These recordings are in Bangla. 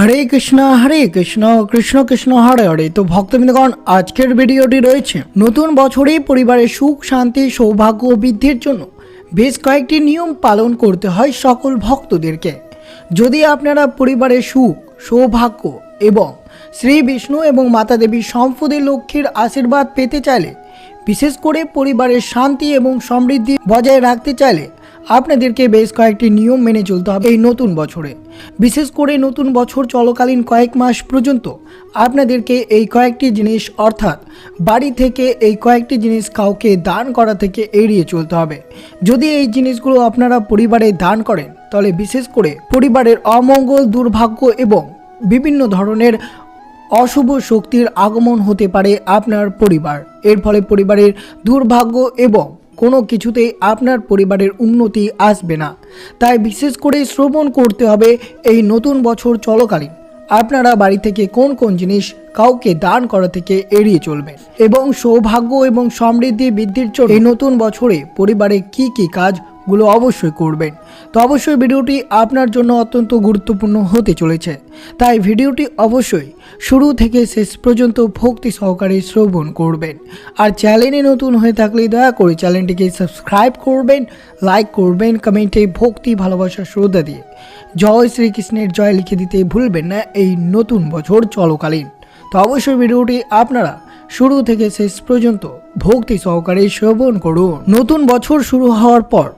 হরে কৃষ্ণ হরে কৃষ্ণ কৃষ্ণ কৃষ্ণ, হরে হরে। তো ভক্তবৃন্দগণ, আজকের ভিডিওটি রয়েছে নতুন বছরে পরিবারের সুখ, শান্তি, সৌভাগ্য বৃদ্ধির জন্য বেশ কয়েকটি নিয়ম পালন করতে হয় সকল ভক্তদেরকে। যদি আপনারা পরিবারের সুখ, সৌভাগ্য এবং শ্রী বিষ্ণু এবং মাতা দেবী সম্পদের লক্ষ্মীর আশীর্বাদ পেতে চাইলে, বিশেষ করে পরিবারের শান্তি এবং সমৃদ্ধি বজায় রাখতে চাইলে আপনাদেরকে বেশ কয়েকটি নিয়ম মেনে চলতে হবে এই নতুন বছরে। বিশেষ করে নতুন বছর চলকালীন কয়েক মাস পর্যন্ত আপনাদেরকে এই কয়েকটি জিনিস, অর্থাৎ বাড়ি থেকে এই কয়েকটি জিনিস কাউকে দান করা থেকে এড়িয়ে চলতে হবে। যদি এই জিনিসগুলো আপনারা পরিবারে দান করেন, তাহলে বিশেষ করে পরিবারের অমঙ্গল, দুর্ভাগ্য এবং বিভিন্ন ধরনের অশুভ শক্তির আগমন হতে পারে আপনার পরিবার। এর ফলে পরিবারের দুর্ভাগ্য এবং কোনো কিছুতেই আপনার পরিবারের উন্নতি আসবে না। তাই বিশেষ করে শ্রবণ করতে হবে এই নতুন বছর চলকালীন। আপনারা বাড়ি থেকে কোন কোন জিনিস কাউকে দান করা থেকে এড়িয়ে চলবেন এবং সৌভাগ্য এবং সমৃদ্ধি বৃদ্ধির জন্য এই নতুন বছরে পরিবারে কি কি কাজগুলো অবশ্যই করবেন। তো অবশ্যই ভিডিওটি আপনার জন্য অত্যন্ত গুরুত্বপূর্ণ হতে চলেছে। তাই ভিডিওটি অবশ্যই শুরু থেকে শেষ পর্যন্ত ভক্তি সহকারে শ্রবণ করবেন। আর চ্যানেলে নতুন হয়ে থাকলে দয়া করে চ্যানেলটিকে সাবস্ক্রাইব করবেন, লাইক করবেন, কমেন্টে ভক্তি, ভালোবাসা, শ্রদ্ধা দিয়ে। জয় শ্রীকৃষ্ণের জয় লিখে দিতে ভুলবেন না এই নতুন বছর চলকালীন। তো অবশ্যই ভিডিওটি আপনারা শুরু থেকে শেষ পর্যন্ত ভক্তি সহকারে শ্রবণ করুন। নতুন বছর শুরু হওয়ার পর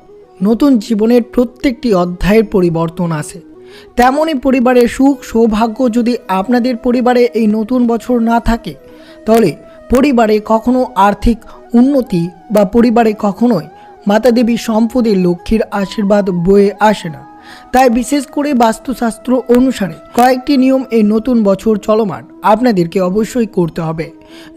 নতুন জীবনের প্রত্যেকটি অধ্যায়ের পরিবর্তন আসে তেমনই পরিবারের সুখ, সৌভাগ্য যদি আপনাদের পরিবারে এই নতুন বছর না থাকে, তাহলে পরিবারে কখনো আর্থিক উন্নতি বা পরিবারে কখনোই মাতা দেবী সম্পদের লক্ষ্মীর আশীর্বাদ বয়ে আসে না। তাই বিশেষ করে বাস্তুশাস্ত্র অনুসারে কয়েকটি নিয়ম এই নতুন বছর চলমান আপনাদেরকে অবশ্যই করতে হবে।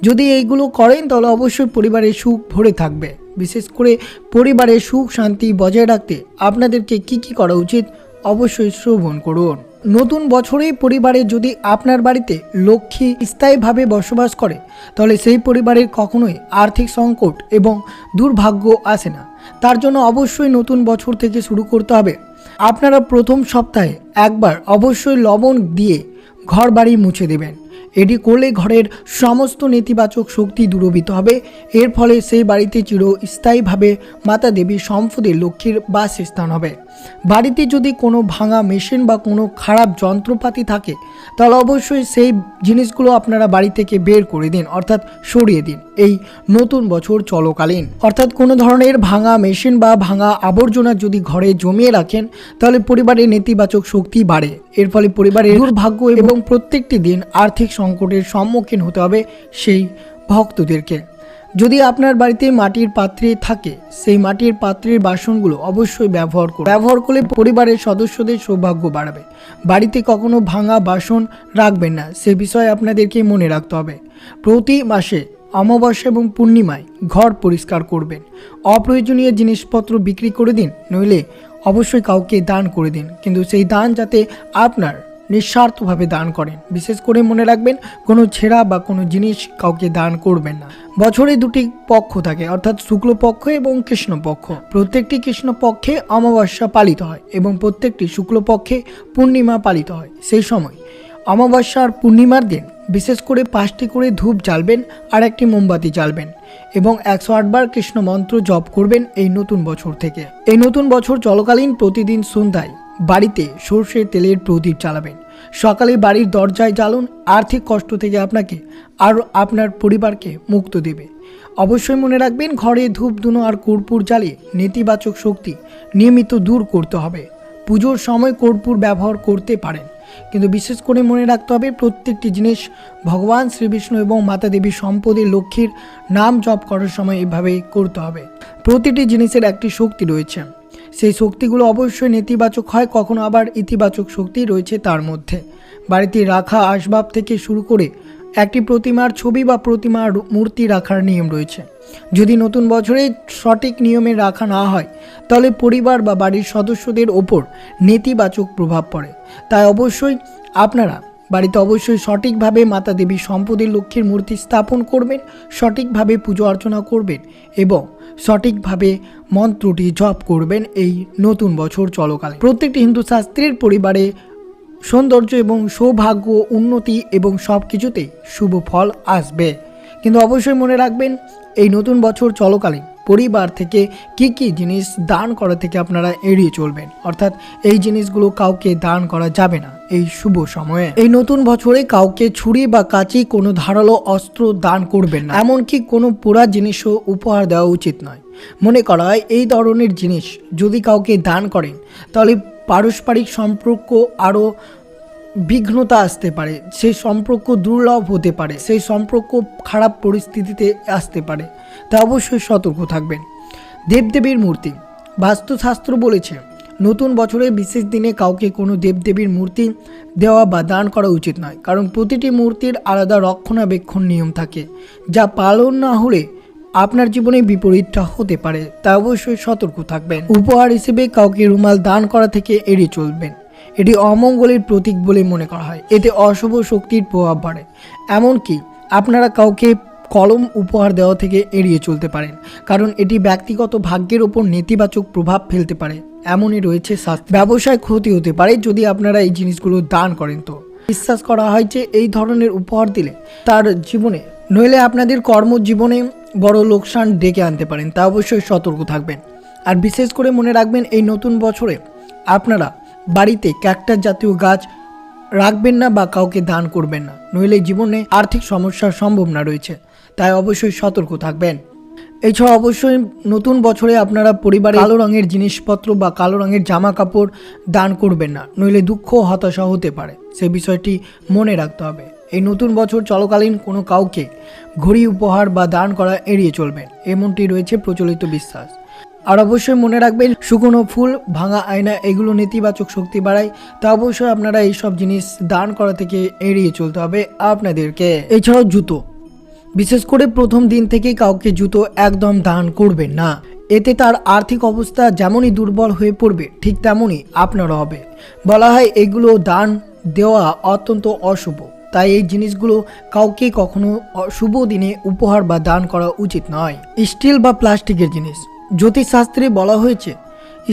যদি এইগুলো করেন, তাহলে অবশ্যই পরিবারের সুখ ভরে থাকবে। বিশেষ করে পরিবারের সুখ শান্তি বজায় রাখতে আপনাদেরকে কি কি করা উচিত অবশ্যই শ্রবণ করুন। নতুন বছরে পরিবারে যদি আপনার বাড়িতে লক্ষ্মী স্থায়ীভাবে বসবাস করে, তাহলে সেই পরিবারের কখনোই আর্থিক সংকট এবং দুর্ভাগ্য আসে না। তার জন্য অবশ্যই নতুন বছর থেকে শুরু করতে হবে। আপনারা প্রথম সপ্তাহে একবার অবশ্যই লবণ দিয়ে ঘর বাড়ি মুছে দেবেন। এটি করলে ঘরের সমস্ত নেতিবাচক শক্তি দূরবিত হবে। এর ফলে সেই বাড়িতে চির স্থায়ীভাবে মাতা দেবী সম্পদের লক্ষ্মীর বাসস্থান হবে। বাড়িতে যদি কোনো ভাঙা মেশিন বা কোনো খারাপ যন্ত্রপাতি থাকে, তাহলে অবশ্যই সেই জিনিসগুলো আপনারা বাড়ি থেকে বের করে দিন, অর্থাৎ সরিয়ে দিন এই নতুন বছর চলকালীন। অর্থাৎ কোনো ধরনের ভাঙা মেশিন বা ভাঙা আবর্জনা যদি ঘরে জমিয়ে রাখেন, তাহলে পরিবারের নেতিবাচক শক্তি বাড়ে। এর ফলে পরিবারের দুর্ভাগ্য এবং প্রত্যেকটি দিন আর্থিক সংকটের সম্মুখীন হতে হবে সেই ভক্তদেরকে। যদি আপনার বাড়িতে মাটির পাত্রে থাকে, সেই মাটির পাত্রের বাসনগুলো অবশ্যই ব্যবহার করুন। ব্যবহার করলে পরিবারের সদস্যদের সৌভাগ্য বাড়াবে। বাড়িতে কখনো ভাঙা বাসন রাখবেন না, সে বিষয়ে আপনাদেরকে মনে রাখতে হবে। প্রতি মাসে অমাবস্যা এবং পূর্ণিমায় ঘর পরিষ্কার করবেন। অপ্রয়োজনীয় জিনিসপত্র বিক্রি করে দিন, নইলে অবশ্যই কাউকে দান করে দিন। কিন্তু সেই দান যাতে আপনার নিঃস্বার্থভাবে দান করেন। বিশেষ করে মনে রাখবেন, কোনো ছেঁড়া বা কোনো জিনিস কাউকে দান করবেন না। বছরে দুটি পক্ষ থাকে, অর্থাৎ শুক্লপক্ষ এবং কৃষ্ণপক্ষ। প্রত্যেকটি কৃষ্ণপক্ষে অমাবস্যা পালিত হয় এবং প্রত্যেকটি শুক্লপক্ষে পূর্ণিমা পালিত হয়। সেই সময় অমাবস্যা আর পূর্ণিমার দিন বিশেষ করে পাঁচটি করে ধূপ জ্বালবেন আর একটি মোমবাতি জ্বালবেন এবং একশো আটবার কৃষ্ণ মন্ত্র জপ করবেন এই নতুন বছর থেকে। এই নতুন বছর চলকালীন প্রতিদিন সন্ধ্যায় বাড়িতে সর্ষের তেলের প্রদীপ জ্বালাবেন। সকালে বাড়ির দরজায় জ্বালুন, আর্থিক কষ্ট থেকে আপনাকে আর আপনার পরিবারকে মুক্ত দেবে। অবশ্যই মনে রাখবেন, ঘরে ধূপ, ধুনো আর কর্পূর জ্বালিয়ে নেতিবাচক শক্তি নিয়মিত দূর করতে হবে। পুজোর সময় কর্পূর ব্যবহার করতে পারেন। কিন্তু বিশেষ করে মনে রাখতে হবে, প্রত্যেকটি জিনিস ভগবান, শ্রীবিষ্ণু এবং মাতা দেবী সম্পদের লক্ষ্মীর নাম জপ করার সময় এভাবে করতে হবে। প্রতিটি জিনিসের একটি শক্তি রয়েছে। সেই শক্তিগুলো অবশ্যই নেতিবাচক হয়, কখনো আবার ইতিবাচক শক্তি রয়েছে তার মধ্যে। বাড়িতে রাখা আসবাব থেকে শুরু করে একটি প্রতিমার ছবি বা প্রতিমার মূর্তি রাখার নিয়ম রয়েছে। যদি নতুন বছরে সঠিক নিয়মে রাখা না হয়, তাহলে পরিবার বা বাড়ির সদস্যদের ওপর নেতিবাচক প্রভাব পড়ে। তাই অবশ্যই আপনারা বাড়িতে অবশ্যই সঠিকভাবে মাতা দেবী সম্পদের লক্ষ্মীর মূর্তি স্থাপন করবেন, সঠিকভাবে পুজো অর্চনা করবেন এবং সঠিকভাবে মন্ত্রটি জপ করবেন এই নতুন বছর চলকালে। প্রত্যেকটি হিন্দু শাস্ত্রের পরিবারে সৌন্দর্য এবং সৌভাগ্য, উন্নতি এবং সব কিছুতেই শুভ ফল আসবে। কিন্তু অবশ্যই মনে রাখবেন, এই নতুন বছর চলকালীন পরিবার থেকে কি কি জিনিস দান করা থেকে আপনারা এড়িয়ে চলবেন? অর্থাৎ এই জিনিসগুলো কাউকে দান করা যাবে না এই শুভ সময়ে। এই নতুন বছরে কাউকে ছুরি বা কাঁচি কোনো ধারালো অস্ত্র দান করবেন না। এমনকি কোনো পোড়া জিনিসও উপহার দেওয়া উচিত নয়। মনে করা হয় এই ধরনের জিনিস যদি কাউকে দান করেন, তাহলে পারস্পরিক সম্পর্ক আরও বিঘ্নতা আসতে পারে, সেই সম্পর্ক দুর্লভ হতে পারে, সেই সম্পর্ক খারাপ পরিস্থিতিতে আসতে পারে। তা অবশ্যই সতর্ক থাকবেন। দেবদেবীর মূর্তি। বাস্তুশাস্ত্র বলেছে, নতুন বছরের বিশেষ দিনে কাউকে কোনো দেবদেবীর মূর্তি দেওয়া বা দান করা উচিত নয়, কারণ প্রতিটি মূর্তির আলাদা রক্ষণাবেক্ষণ নিয়ম থাকে, যা পালন না হলে আপনার জীবনে বিপরীতটা হতে পারে, তা অবশ্যই সতর্ক থাকবেন। উপহার হিসেবে কাউকে রুমাল দান করা থেকে এড়িয়ে চলবেন। এটি অমঙ্গলের প্রতীক বলে মনে করা হয়, এতে অশুভ শক্তির প্রভাব বাড়ে। এমনকি আপনারা কাউকে কলম উপহার দেওয়া থেকে এড়িয়ে চলতে পারেন, কারণ এটি ব্যক্তিগত ভাগ্যের ওপর নেতিবাচক প্রভাব ফেলতে পারে। এমনই রয়েছে শাস্তি ব্যবসায় ক্ষতি হতে পারে যদি আপনারা এই জিনিসগুলো দান করেন তো। বিশ্বাস করা হয় যে এই ধরনের উপহার দিলে তার জীবনে, নইলে আপনাদের কর্মজীবনে বড় লোকসান ডেকে আনতে পারেন, তা অবশ্যই সতর্ক থাকবেন। আর বিশেষ করে মনে রাখবেন, এই নতুন বছরে আপনারা বাড়িতে ক্যাকটাস জাতীয় গাছ রাখবেন না বা কাউকে দান করবেন না, নইলে জীবনে আর্থিক সমস্যার সম্ভাবনা রয়েছে। তাই অবশ্যই সতর্ক থাকবেন। এছাড়া অবশ্যই নতুন বছরে আপনারা পরিবারে কালো রঙের জিনিসপত্র বা কালো রঙের জামা কাপড় দান করবেন না, নইলে দুঃখ হতাশা হতে পারে। সে বিষয়টি মনে রাখতে হবে। এই নতুন বছর চলকালীন কোনো কাউকে ঘড়ি উপহার বা দান করা এড়িয়ে চলবেন, এমনটি রয়েছে প্রচলিত বিশ্বাস। আর অবশ্যই মনে রাখবেন, শুকনো ফুল, ভাঙা আয়না এগুলো নেতিবাচক শক্তি বাড়ায়, তা অবশ্যই আপনারা এইসব জিনিস দান করা থেকে এড়িয়ে চলতে হবে আপনাদেরকে। এছাড়াও জুতো। বিশেষ করে প্রথম দিন থেকেই কাউকে জুতো একদম দান করবেন না। এতে তার আর্থিক অবস্থা যেমনই দুর্বল হয়ে পড়বে, ঠিক তেমনই আপনারও হবে। বলা হয় এগুলো দান দেওয়া অত্যন্ত অশুভ। তাই এই জিনিসগুলো কাউকে কখনো শুভ দিনে উপহার বা দান করা উচিত নয়। স্টিল বা প্লাস্টিকের জিনিস। জ্যোতিষশাস্ত্রে বলা হয়েছে,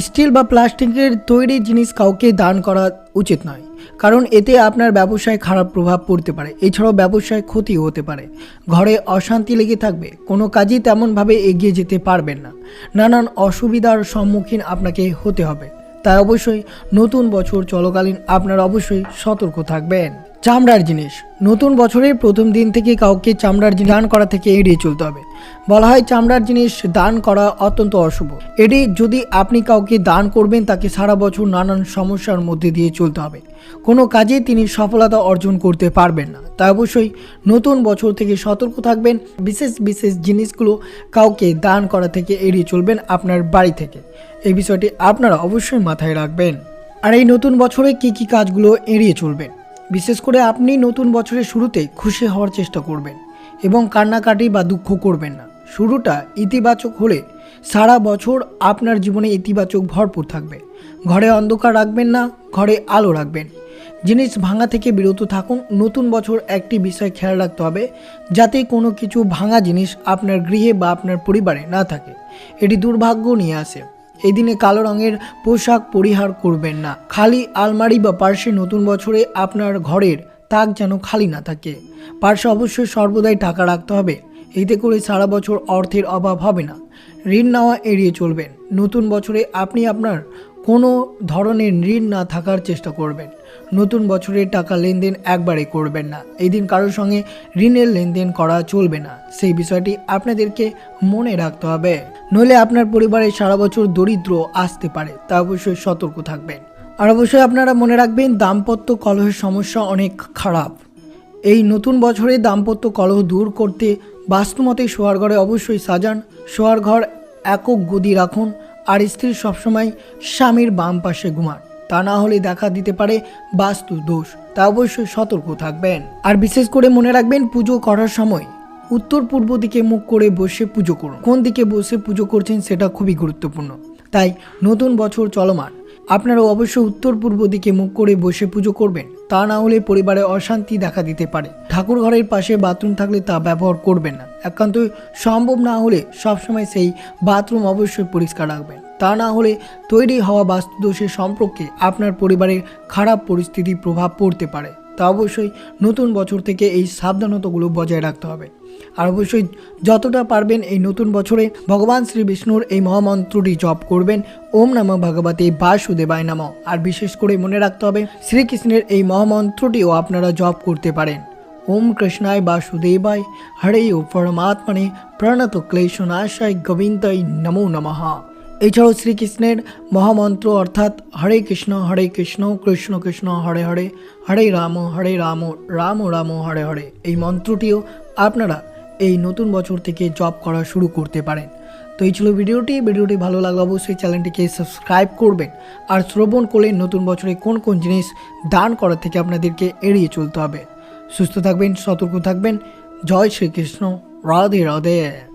স্টিল বা প্লাস্টিকের তৈরি জিনিস কাউকে দান করা উচিত নয়। কারণ এতে আপনার ব্যবসায় খারাপ প্রভাব পড়তে পারে। এছাড়াও ব্যবসায় ক্ষতি হতে পারে। ঘরে অশান্তি লেগে থাকবে। কোনো কাজই তেমনভাবে এগিয়ে যেতে পারবেন না। নানান অসুবিধার সম্মুখীন আপনাকে হতে হবে। তাই অবশ্যই নতুন বছর চলাকালীন আপনারা অবশ্যই সতর্ক থাকবেন। চামড়ার জিনিস। নতুন বছরের প্রথম দিন থেকে কাউকে চামড়ার জিনিস দান করা থেকে এড়িয়ে চলতে হবে। বলা হয় চামড়ার জিনিস দান করা অত্যন্ত অশুভ। এটি যদি আপনি কাউকে দান করবেন, তাকে সারা বছর নানান সমস্যার মধ্যে দিয়ে চলতে হবে। কোনো কাজে তিনি সফলতা অর্জন করতে পারবেন না। তাই অবশ্যই নতুন বছর থেকে সতর্ক থাকবেন। বিশেষ বিশেষ জিনিসগুলো কাউকে দান করা থেকে এড়িয়ে চলবেন আপনার বাড়ি থেকে। এই বিষয়টি আপনারা অবশ্যই মাথায় রাখবেন। আর এই নতুন বছরে কি কি কাজগুলো এড়িয়ে চলবেন? বিশেষ করে আপনি নতুন বছরের শুরুতে খুশি হওয়ার চেষ্টা করবেন এবং কান্নাকাটি বা দুঃখ করবেন না। শুরুটা ইতিবাচক হলে সারা বছর আপনার জীবনে ইতিবাচক ভরপুর থাকবে। ঘরে অন্ধকার রাখবেন না, ঘরে আলো রাখবেন। জিনিস ভাঙা থেকে বিরত থাকুন, নতুন বছর একটি বিষয় খেয়াল রাখতে হবে, যাতে কোনো কিছু ভাঙা জিনিস আপনার গৃহে বা আপনার পরিবারে না থাকে। এটি দুর্ভাগ্য নিয়ে আসে। এই দিনে কালো রঙের পোশাক পরিহার করবেন না। খালি আলমারি বা পার্শ্বে নতুন বছরে আপনার ঘরের তাক যেন খালি না থাকে। পার্শ্বে অবশ্যই সর্বদাই টাকা রাখতে হবে। এতে করে সারা বছর অর্থের অভাব হবে না। ঋণ নেওয়া এড়িয়ে চলবেন। নতুন বছরে আপনি আপনার কোনো ধরনের ঋণ না থাকার চেষ্টা করবেন। নতুন বছরে টাকা লেনদেন একবারে করবেন না। এই দিন কারোর সঙ্গে ঋণের লেনদেন করা চলবে না। সেই বিষয়টি আপনাদেরকে মনে রাখতে হবে। নইলে আপনার পরিবারে সারা বছর দরিদ্র আসতে পারে, তা অবশ্যই সতর্ক থাকবেন। আর অবশ্যই আপনারা মনে রাখবেন, দাম্পত্য কলহের সমস্যা অনেক খারাপ। এই নতুন বছরে দাম্পত্য কলহ দূর করতে বাস্তুমতে শোয়ার ঘরে অবশ্যই সাজান। শোয়ার ঘর একক গদি রাখুন। আর স্ত্রী সবসময় স্বামীর বাম পাশে ঘুমান। তা না হলে দেখা দিতে পারে বাস্তু দোষ, তা অবশ্যই সতর্ক থাকবেন। আর বিশেষ করে মনে রাখবেন, পুজো করার সময় উত্তর পূর্ব দিকে মুখ করে বসে পুজো করুন। কোন দিকে বসে পুজো করছেন সেটা খুবই গুরুত্বপূর্ণ। তাই নতুন বছর চলমান। আপনারা অবশ্যই উত্তর পূর্ব দিকে মুখ করে বসে পুজো করবেন। তা না হলে পরিবারে অশান্তি দেখা দিতে পারে। ঠাকুর ঘরের পাশে বাথরুম থাকলে তা ব্যবহার করবেন না। একান্ত সম্ভব না হলে সবসময় সেই বাথরুম অবশ্যই পরিষ্কার রাখবেন। তা না হলে তৈরি হওয়া বাস্তুদোষের সম্পর্কে আপনার পরিবারের খারাপ পরিস্থিতি প্রভাব পড়তে পারে। তা অবশ্যই নতুন বছর থেকে এই সাবধানতাগুলো বজায় রাখতে হবে। আর অবশ্যই যতটা পারবেন এই নতুন বছরে ভগবান শ্রী বিষ্ণুর এই মহামন্ত্রটি জপ করবেন। ওম নম ভগবতে বাসুদেবায় নাম। আর বিশেষ করে মনে রাখতে হবে, শ্রীকৃষ্ণের এই মহামন্ত্রটিও আপনারা জপ করতে পারেন। ওম কৃষ্ণায় বাসুদেবায় হরে ও পরমাত্মনে প্রণত ক্লেশনাশায় গোবিন্দাই নমো নমঃ। এছাড়াও শ্রীকৃষ্ণের মহামন্ত্র অর্থাৎ হরে কৃষ্ণ হরে কৃষ্ণ কৃষ্ণ কৃষ্ণ, হরে হরে হরে রাম হরে রাম রাম রাম, হরে হরে এই মন্ত্রটিও আপনারা এই নতুন বছর থেকে জপ করা শুরু করতে পারেন। তো এই ছিল ভিডিওটি। ভিডিওটি ভালো লাগলে অবশ্যই চ্যানেলটিকে সাবস্ক্রাইব করবেন। আর শ্রবণ করলে নতুন বছরে কোন কোন জিনিস দান করা থেকে আপনাদেরকে এড়িয়ে চলতে হবে। সুস্থ থাকবেন, সতর্ক থাকবেন। জয় শ্রীকৃষ্ণ। রাধে রাধে।